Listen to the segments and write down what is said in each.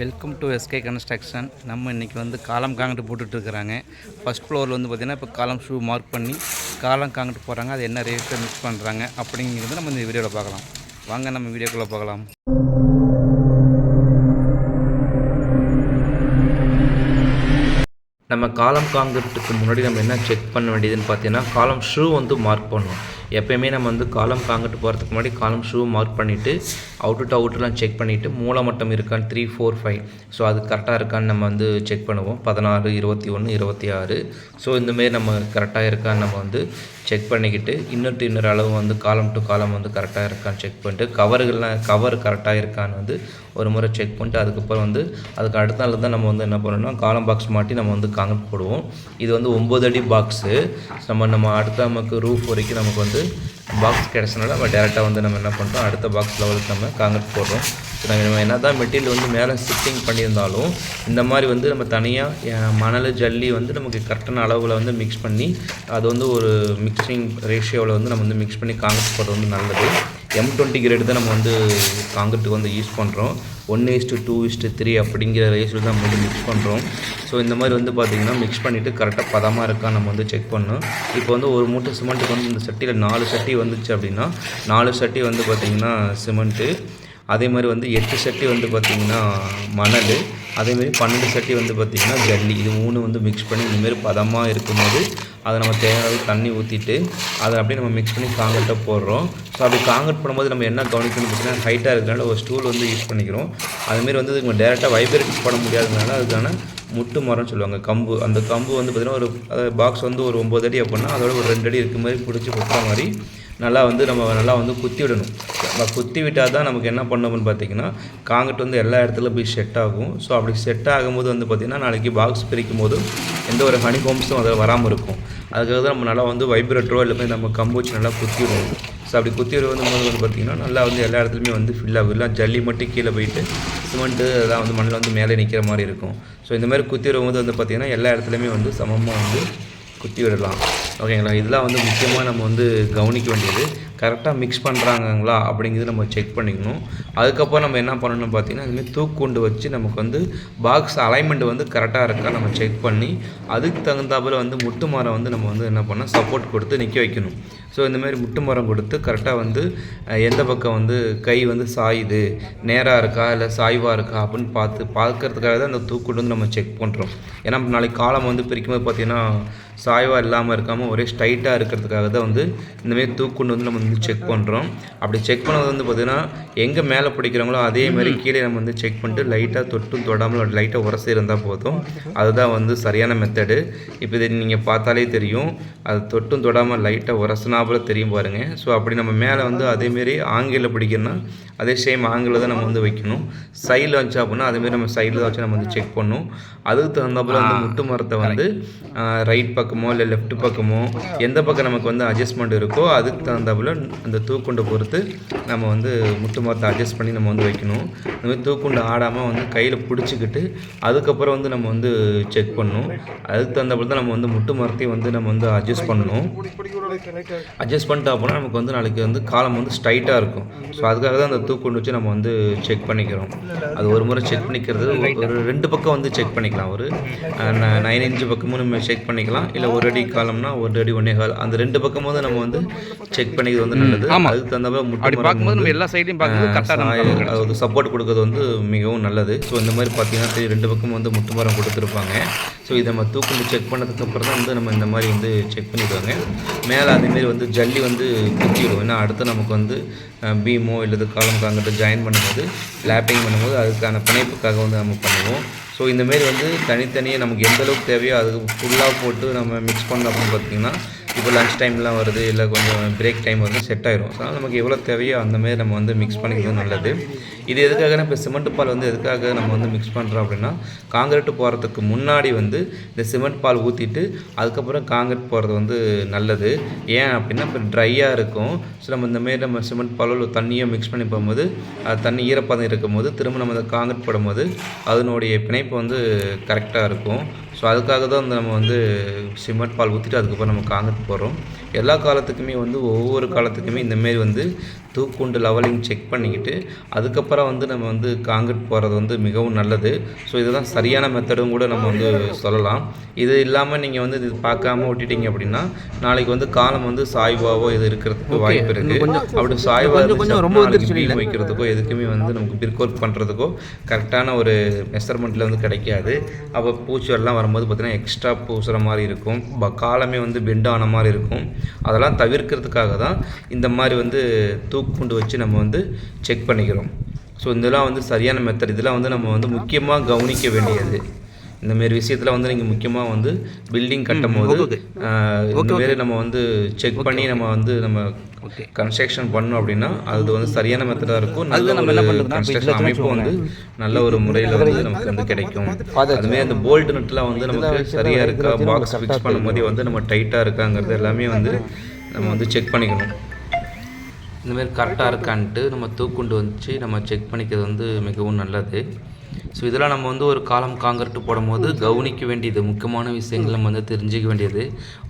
Welcome to SK construction நம்ம இன்றைக்கி வந்து காலம் காங்கிட்டு போட்டுட்ருக்குறாங்க. ஃபஸ்ட் ஃப்ளோரில் வந்து பார்த்திங்கன்னா இப்போ காலம் ஷூ மார்க் பண்ணி காலம் காங்கிட்டு போகிறாங்க அது என்ன ரேட்டில் மிக்ஸ் பண்ணுறாங்க அப்படிங்கிறது நம்ம இந்த வீடியோவில் பார்க்கலாம். வாங்க நம்ம வீடியோக்குள்ளே பார்க்கலாம் நம்ம காலம் காங்கிறதுக்கு முன்னாடி நம்ம என்ன செக் பண்ண வேண்டியதுன்னு பார்த்தீங்கன்னா காலம் ஷூ வந்து மார்க் பண்ணுவோம் எப்பயுமே நம்ம வந்து காலம் காங்கிட்டு போகிறதுக்கு முன்னாடி காலம் ஷூ மார்க் பண்ணிவிட்டு அவுட்டு டு செக் பண்ணிவிட்டு மூலமட்டம் இருக்கான்னு த்ரீ ஃபோர் ஃபைவ் ஸோ அது கரெக்டாக இருக்கான்னு நம்ம வந்து செக் பண்ணுவோம். பதினாறு இருபத்தி ஒன்று இருபத்தி ஆறு. ஸோ இந்தமாரி நம்ம கரெக்டாக இருக்கான்னு நம்ம வந்து செக் பண்ணிக்கிட்டு இன்னொரு இன்னொரு அளவு வந்து காலம் டு காலம் வந்து கரெக்டாக இருக்கான்னு செக் பண்ணிட்டு கவர்கள்லாம் கவர் கரெக்டாக இருக்கான்னு வந்து ஒரு முறை செக் பண்ணிட்டு அதுக்கப்புறம் வந்து அதுக்கு அடுத்த நாள் தான் நம்ம வந்து என்ன பண்ணணும்னா காலம் பாக்ஸ் மாட்டி நம்ம வந்து காங்கிரட் போடுவோம். இது வந்து ஒம்பது அடி பாக்ஸு நம்ம நம்ம அடுத்த நமக்கு ரூஃப் வரைக்கும் நமக்கு வந்து பாக்ஸ் கிடச்சனால நம்ம டேரெக்டாக வந்து நம்ம என்ன பண்ணுறோம் அடுத்த பாக்ஸ் லெவலுக்கு நம்ம காங்கிரட் போடுறோம். ஸோ நம்ம என்ன தான் மெட்டீரியல் வந்து மேலே ஸ்டிச்சிங் பண்ணியிருந்தாலும் இந்த மாதிரி வந்து நம்ம தனியாக மணல் ஜல்லி வந்து நமக்கு கரெக்டான அளவில் வந்து மிக்ஸ் பண்ணி அது வந்து ஒரு மிக்சிங் ரேஷியோவில் வந்து நம்ம வந்து மிக்ஸ் பண்ணி காங்கிரட் போடுறது வந்து நல்லது. எம் டுவெண்ட்டி கிரேடு தான் நம்ம வந்து காங்கிரட்டுக்கு வந்து யூஸ் பண்ணுறோம் one is to two is to three அப்படிங்கிற ரேஷியோ தான் நம்ம வந்து மிக்ஸ் பண்ணுறோம் ஸோ இந்த மாதிரி வந்து பார்த்திங்கன்னா மிக்ஸ் பண்ணிவிட்டு கரெக்டாக பதமாக இருக்கா நம்ம வந்து செக் பண்ணணும். இப்போ வந்து ஒரு மூட்டை சிமெண்ட்டுக்கு வந்து இந்த சட்டியில் நாலு சட்டி வந்துச்சு அப்படின்னா நாலு சட்டி வந்து பார்த்திங்கன்னா சிமெண்ட்டு அதே மாதிரி வந்து எட்டு சட்டி வந்து பார்த்திங்கன்னா மணல் அதேமாரி பன்னெண்டு சட்டி வந்து பார்த்திங்கன்னா ஜல்லி. இது மூணு வந்து மிக்ஸ் பண்ணி இந்தமாரி பதமாக இருக்கும்போது அதை நம்ம தேவையான தண்ணி ஊற்றிட்டு அதை அப்படியே நம்ம மிக்ஸ் பண்ணி காங்கிரட்டாக போடுறோம். ஸோ அப்படி காங்கிரட் பண்ணும்போது நம்ம என்ன கவனிக்கணும்னு பார்த்தீங்கன்னா ஹைட்டாக இருக்கிறனால ஒரு ஸ்டூல் வந்து யூஸ் பண்ணிக்கிறோம். அதுமாரி வந்து நம்ம டேரெக்டாக வைப்ரேட் பண்ண முடியாததுனால அதுக்கான முட்டு மரம்னு சொல்லுவாங்க கம்பு. அந்த கம்பு வந்து பார்த்திங்கன்னா ஒரு பாக்ஸ் வந்து ஒரு ஒம்பது அடி அப்படின்னா அதோட ஒரு ரெண்டு அடி இருக்க மாதிரி பிடிச்சி குத்துற மாதிரி நல்லா வந்து நம்ம நல்லா வந்து குத்தி விடணும். நம்ம குத்தி விட்டால் தான் நமக்கு என்ன பண்ணணும்னு பார்த்தீங்கன்னா காங்கிரட் வந்து எல்லா இடத்துலையும் போய் செட் ஆகும். ஸோ அப்படி செட் ஆகும்போது வந்து பார்த்திங்கன்னா நாளைக்கு பாக்ஸ் பிரிக்கும் போது எந்த ஒரு ஹனி ஹோம்ஸும் அதில் வராமல் இருக்கும். அதுக்காக தான் நம்ம நல்லா வந்து வைப்ரேட்டரோ இல்லை போய் நம்ம கம்பு வச்சு நல்லா குத்தி விடணும். ஸோ அப்படி குத்தி விடுவது போது வந்து பார்த்திங்கன்னா நல்லா வந்து எல்லா இடத்துலையுமே வந்து ஃபில் ஆகும் ஜல்லி மட்டும் கீழே போயிட்டு சிமெண்ட்டு அதெல்லாம் வந்து மண்ணில் வந்து மேலே நிற்கிற மாதிரி இருக்கும். ஸோ இந்த மாதிரி குத்தி விடும்போது வந்து பார்த்திங்கன்னா எல்லா இடத்துலையுமே வந்து சமமாக வந்து குத்தி விடலாம். ஓகேங்களா இதெல்லாம் வந்து முக்கியமாக நம்ம வந்து கவனிக்க வேண்டியது. கரெக்டாக மிக்ஸ் பண்ணுறாங்கங்களா அப்படிங்கிறது நம்ம செக் பண்ணிக்கணும். அதுக்கப்புறம் நம்ம என்ன பண்ணணும்னு பார்த்தீங்கன்னா இதுமாதிரி தூக்குண்டு வச்சு நமக்கு வந்து பாக்ஸ் அலைன்மெண்ட் வந்து கரெக்டாக இருக்கா நம்ம செக் பண்ணி அதுக்கு தகுந்தாப்பில் வந்து முட்டு மரம் வந்து நம்ம வந்து என்ன பண்ணால் சப்போர்ட் கொடுத்து நிற்க வைக்கணும். ஸோ இந்தமாரி முட்டு மரம் கொடுத்து கரெக்டாக வந்து எந்த பக்கம் வந்து கை வந்து சாயுது நேராக இருக்கா இல்லை சாய்வாக இருக்கா அப்படின்னு பார்த்து பார்க்கறதுக்காக தான் அந்த தூக்குண்டு வந்து நம்ம செக் பண்ணுறோம் ஏன்னா நாளைக்கு காலம் வந்து பிரிக்கும்போது பார்த்தீங்கன்னா சாய்வாக இல்லாமல் இருக்காமல் ஒரே ஸ்ட்ரைட்டாக இருக்கிறதுக்காக தான் வந்து இந்தமாரி தூக்குண்டு வந்து நம்ம வந்து செக் பண்ணுறோம் அப்படி செக் பண்ணது வந்து பார்த்திங்கன்னா எங்கே மேலே பிடிக்கிறாங்களோ அதே மாதிரி கீழே நம்ம வந்து செக் பண்ணிட்டு லைட்டாக தொட்டும் தொடாமல் லைட்டாக உரசி இருந்தால் போதும். அதுதான் வந்து சரியான மெத்தடு இப்போ இதை நீங்கள் பார்த்தாலே தெரியும். அது தொட்டும் தொடாமல் லைட்டாக உரசினாப்புல தெரியும் பாருங்கள் ஸோ அப்படி நம்ம மேலே வந்து அதேமாரி ஆங்கிளில் பிடிக்கணும்னா அதே சேம் ஆங்கிளில் தான் நம்ம வந்து வைக்கணும். சைடில் வச்சா அப்படின்னா அதேமாரி நம்ம சைடில் தான் வச்சு நம்ம வந்து செக் பண்ணணும் அதுக்கு தகுந்தாப்புல வந்து முட்டு மரத்தை வந்து ரைட் பக்கமோ பக்கமோ இல்லை லெஃப்ட் பக்கமோ எந்த பக்கம் நமக்கு வந்து அட்ஜஸ்ட்மெண்ட் இருக்கோ அதுக்கு தகுந்தாப்புல அந்த தூக்குண்டை பொறுத்து நம்ம வந்து முட்டு மரத்தை அட்ஜஸ்ட் பண்ணி நம்ம வந்து வைக்கணும். இந்த மாதிரி தூக்குண்டு ஆடாமல் வந்து கையில் பிடிச்சிக்கிட்டு அதுக்கப்புறம் வந்து நம்ம வந்து செக் பண்ணணும். அதுக்கு தகுந்தாப்புல தான் நம்ம வந்து முட்டு மரத்தையும் வந்து நம்ம வந்து அட்ஜஸ்ட் பண்ணணும். அட்ஜஸ்ட் பண்ணிட்டா அப்படின்னா நமக்கு வந்து நாளைக்கு வந்து காலம் வந்து ஸ்ட்ரைட்டாக இருக்கும். ஸோ அதுக்காக தான் அந்த தூக்குண்டு வச்சு நம்ம வந்து செக் பண்ணிக்கிறோம். அது ஒரு முறை செக் பண்ணிக்கிறது ஒரு ரெண்டு பக்கம் வந்து செக் பண்ணிக்கலாம். ஒரு நைன் இன்ச்சு பக்கமும் நம்ம செக் பண்ணிக்கலாம். இல்லை ஒரு அடி காலம்னா ஒரு அடி ஒன்னே கால். அந்த ரெண்டு பக்கமும் வந்து நம்ம வந்து செக் பண்ணிக்கிறது வந்து நல்லது. ஆமா. அதுக்கு தகுந்தாப்புல முட்டு அப்படி மரம் பார்க்கும்போது நம்ம எல்லா சைட்லையும் பார்க்கும்போது கரெக்டாக அது சப்போர்ட் கொடுக்கறது வந்து மிகவும் நல்லது. ஸோ இந்த மாதிரி பார்த்தீங்கன்னா ரெண்டு பக்கம் வந்து முட்டு மரம் கொடுத்துருப்பாங்க. ஸோ இதை நம்ம தூக்குண்டு செக் பண்ணதுக்கு அப்புறம் தான் வந்து நம்ம இந்த மாதிரி வந்து செக் பண்ணிடுவாங்க. மேலே அதேமாரி வந்து ஜல்லி வந்து குத்திடும் ஏன்னா அடுத்து நமக்கு வந்து பீமோ இல்லது காலம் காங்கிட்ட ஜாயின் பண்ணும்போது லேப்பிங் பண்ணும்போது அதுக்கான பிணைப்புக்காக வந்து நம்ம பண்ணுவோம். ஸோ இந்தமாரி வந்து தனித்தனியாக நமக்கு எந்த அளவுக்கு தேவையோ அதுக்கு ஃபுல்லாக போட்டு நம்ம மிக்ஸ் பண்ண அப்படின்னு பார்த்தீங்கன்னா இப்போ லஞ்ச் டைம்லாம் வருது இல்லை கொஞ்சம் பிரேக் டைம் வருது செட் ஆயிரும். ஸோ அதனால் நமக்கு எவ்வளோ தேவையோ அந்த மாதிரி நம்ம வந்து மிக்ஸ் பண்ணிக்கிறது நல்லது. இது எதுக்காக இப்போ சிமெண்ட் பால் வந்து எதுக்காக நம்ம வந்து மிக்ஸ் பண்ணுறோம் அப்படின்னா காங்கிரீட் போகிறதுக்கு முன்னாடி வந்து இந்த சிமெண்ட் பால் ஊற்றிட்டு அதுக்கப்புறம் காங்கிரீட் போகிறது வந்து நல்லது. ஏன் அப்படின்னா இப்போ ட்ரையாக இருக்கும். ஸோ நம்ம இந்தமாரி நம்ம சிமெண்ட் பாலோ தண்ணியோ மிக்ஸ் பண்ணி போகும்போது அது தண்ணி ஈரப்பதம் இருக்கும்போது திரும்ப நம்ம அதை காங்கிரீட் போடும்போது அதனுடைய பிணைப்பு வந்து கரெக்டாக இருக்கும். ஸோ அதுக்காக தான் வந்து நம்ம வந்து சிமெண்ட் பால் ஊற்றிட்டு அதுக்கப்புறம் நம்ம காங்கிரீட் போடுறோம். எல்லா காலத்துக்குமே வந்து ஒவ்வொரு காலத்துக்குமே இந்தமாரி வந்து தூக்குண்டு லெவலிங் செக் பண்ணிக்கிட்டு அதுக்கப்புறம் வந்து நம்ம வந்து காங்கிரட் போகிறது வந்து மிகவும் நல்லது. ஸோ இதுதான் சரியான மெத்தடும் கூட நம்ம வந்து சொல்லலாம். இது இல்லாமல் நீங்கள் வந்து இது பார்க்காம விட்டுட்டீங்க அப்படின்னா நாளைக்கு வந்து காலம் வந்து சாய்வாவோ இது இருக்கிறதுக்கு வாய்ப்பு இருக்குது அப்படி சாய்வா கொஞ்சம் ரொம்ப வைக்கிறதுக்கோ எதுக்குமே வந்து நமக்கு ஒர்க் பண்ணுறதுக்கோ கரெக்டான ஒரு மெஷர்மெண்ட்டில் வந்து கிடைக்காது. அப்போ பூச்சி எல்லாம் வரும்போது பார்த்திங்கன்னா எக்ஸ்ட்ரா பூசுகிற மாதிரி இருக்கும். ப- காலமே வந்து பெண்ட் ஆன மாதிரி இருக்கும். அதெல்லாம் தவிர்க்கிறதுக்காக தான் இந்த மாதிரி வந்து தூக்குண்டு வச்சு நம்ம வந்து செக் பண்ணிக்கிறோம். ஸோ இதெல்லாம் வந்து சரியான மெத்தட் இதெல்லாம் வந்து நம்ம வந்து முக்கியமாக கவனிக்க வேண்டியது. இந்த மாரி விஷயத்தில் வந்து நீங்கள் முக்கியமாக வந்து பில்டிங் கட்டும் போது ஆஹ், இந்த மாரி நம்ம வந்து செக் பண்ணி நம்ம வந்து நம்ம கன்ஸ்ட்ரக்ஷன் பண்ணோம் அப்படின்னா அது வந்து சரியான மெத்தடாக இருக்கும். நல்ல ஒரு கன்ஸ்ட்ரக்ஷன் அமைப்பு வந்து நல்ல ஒரு முறையில் வந்து நமக்கு வந்து கிடைக்கும். அதுமாரி அந்த போல்ட் நட்டுலாம் வந்து நமக்கு சரியாக இருக்கா? பாக்ஸ் ஃபிக்ஸ் பண்ணும்போதே வந்து நம்ம டைட்டாக இருக்காங்கிறது எல்லாமே வந்து நம்ம வந்து செக் பண்ணிக்கணும். இந்த மாதிரி கரெக்டாக இருக்கான்ட்டு நம்ம தூக்குண்டு வச்சு நம்ம செக் பண்ணிக்கிறது வந்து மிகவும் நல்லது. ஸோ இதெல்லாம் நம்ம வந்து ஒரு காலம் காங்கிரட்டு போடும்போது கவனிக்க வேண்டியது முக்கியமான விஷயங்கள் நம்ம வந்து தெரிஞ்சுக்க வேண்டியது.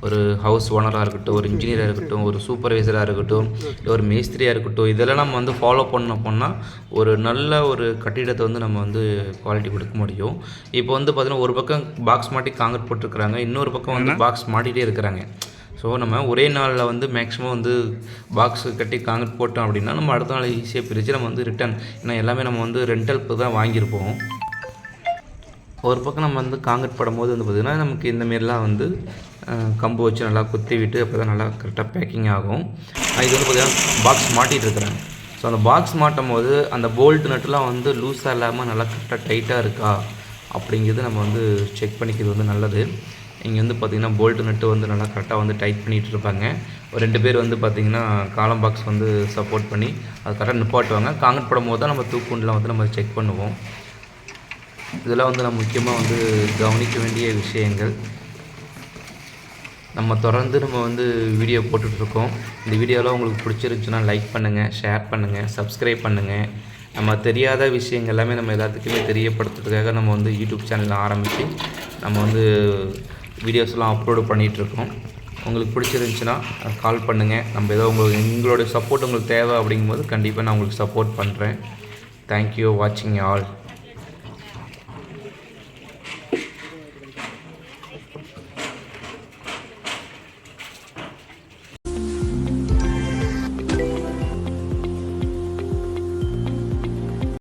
ஒரு ஹவுஸ் ஓனராக இருக்கட்டும் ஒரு இன்ஜினியராக இருக்கட்டும் ஒரு சூப்பர்வைசராக இருக்கட்டும் ஒரு மேஸ்திரியாக இருக்கட்டும் இதெல்லாம் நம்ம வந்து ஃபாலோ பண்ண போனால் ஒரு நல்ல ஒரு கட்டிடத்தை வந்து நம்ம வந்து குவாலிட்டி கொடுக்க முடியும். இப்போ வந்து பார்த்திங்கன்னா ஒரு பக்கம் பாக்ஸ் மாட்டி காங்கிரட் போட்டிருக்கிறாங்க இன்னொரு பக்கம் வந்து பாக்ஸ் மாட்டிகிட்டே இருக்கிறாங்க. ஸோ நம்ம ஒரே நாளில் வந்து மேக்ஸிமம் வந்து பாக்ஸ் கட்டி காங்கிரட் போட்டோம் அப்படின்னா நம்ம அடுத்த நாள் ஈஸியாக பிரித்து நம்ம வந்து ரிட்டர்ன் ஏன்னா எல்லாமே நம்ம வந்து ரெண்டலுக்கு தான் வாங்கியிருப்போம். ஒரு பக்கம் நம்ம வந்து காங்கிரட் போடும்போது வந்து பார்த்திங்கன்னா நமக்கு இந்த மாரிலாம் வந்து கம்பு வச்சு நல்லா குத்தி விட்டு அப்போ தான் நல்லா கரெக்டாக பேக்கிங் ஆகும். இது வந்து பார்த்திங்கன்னா பாக்ஸ் மாட்டிகிட்டு இருக்கிறேன். ஸோ அந்த பாக்ஸ் மாட்டும் போது அந்த போல்ட் நட்டுலாம் வந்து லூஸாக இல்லாமல் நல்லா கரெக்டாக டைட்டாக இருக்கா? அப்படிங்கிறது நம்ம வந்து செக் பண்ணிக்கிறது வந்து நல்லது. இங்கே வந்து பார்த்திங்கன்னா போல்ட் நட்டு வந்து நல்லா கரெக்டாக வந்து டைட் பண்ணிகிட்டு இருப்பாங்க ஒரு ரெண்டு பேர் வந்து பார்த்திங்கன்னா காலம் பாக்ஸ் வந்து சப்போர்ட் பண்ணி அது கரெக்டாக நிப்பாட்டுவாங்க. காங்கிரட் போடும் போது தான் நம்ம தூக்குண்டெலாம் வந்து நம்ம செக் பண்ணுவோம். இதெல்லாம் வந்து நம்ம முக்கியமாக வந்து கவனிக்க வேண்டிய விஷயங்கள். நம்ம தொடர்ந்து நம்ம வந்து வீடியோ போட்டுட்ருக்கோம் இந்த வீடியோலாம் உங்களுக்கு பிடிச்சிருந்துச்சுன்னா லைக் பண்ணுங்கள் ஷேர் பண்ணுங்கள் சப்ஸ்கிரைப் பண்ணுங்கள் நம்ம தெரியாத விஷயங்கள் எல்லாமே நம்ம எல்லாத்துக்குமே தெரியப்படுத்துறதுக்காக நம்ம வந்து யூடியூப் சேனல் ஆரம்பித்து நம்ம வந்து வீடியோஸ்லாம் அப்லோடு பண்ணிகிட்ருக்கோம். உங்களுக்கு பிடிச்சிருந்துச்சுன்னா கால் பண்ணுங்கள் நம்ம ஏதோ உங்களுக்கு எங்களுடைய சப்போர்ட் உங்களுக்கு தேவை அப்படிங்கும்போது கண்டிப்பாக நான் உங்களுக்கு சப்போர்ட் பண்ணுறேன் தேங்க்யூ வாட்சிங் ஆல்